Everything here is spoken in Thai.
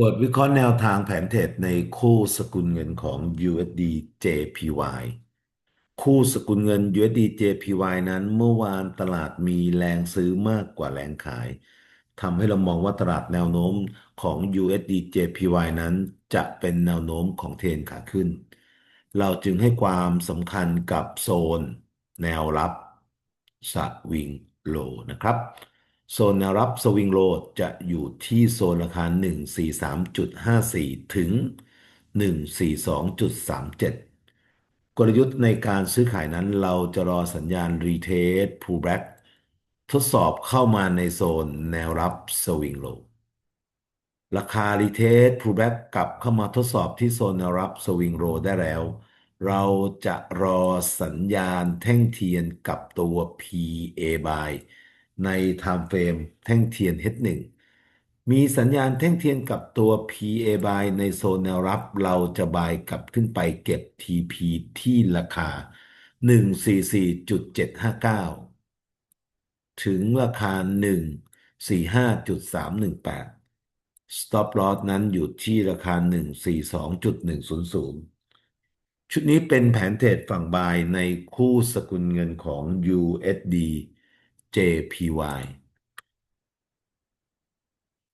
บทวิเคราะห์แนวทางแผนเทรดในคู่สกุลเงินของ USD JPY คู่สกุลเงิน USD JPY นั้นเมื่อวานตลาดมีแรงซื้อมากกว่าแรงขายทำให้เรามองว่าตลาดแนวโน้มของ USD JPY นั้นจะเป็นแนวโน้มของเทรนขาขึ้น เราจึงให้ความสำคัญกับโซน แนวรับสวิงโลนะครับ โซนแนวรับสวิงโลดจะอยู่ที่โซนราคา 143.54 ถึง 142.37 กลยุทธ์ในการซื้อขายนั้นเราจะรอสัญญาณรีเทส pullback ทดสอบเข้ามาในโซนแนวรับสวิงโลดราคารีเทส pullback กลับเข้ามาทดสอบที่โซนแนวรับสวิงโลได้แล้ว เราจะรอสัญญาณแท่งเทียนกับตัว PA buy ใน time frame แท่งเทียน H1 มีสัญญาณแท่งเทียนกับตัว PA buy ในโซนแนวรับเราจะบายกลับขึ้นไปเก็บ TP ที่ราคา 144.759 ถึงราคา 145.318 Stop loss นั้นอยู่ที่ราคา 142.100 ชุดนี้เป็นแผนเทรดฝั่งบายในคู่สกุลเงินของ USD JPY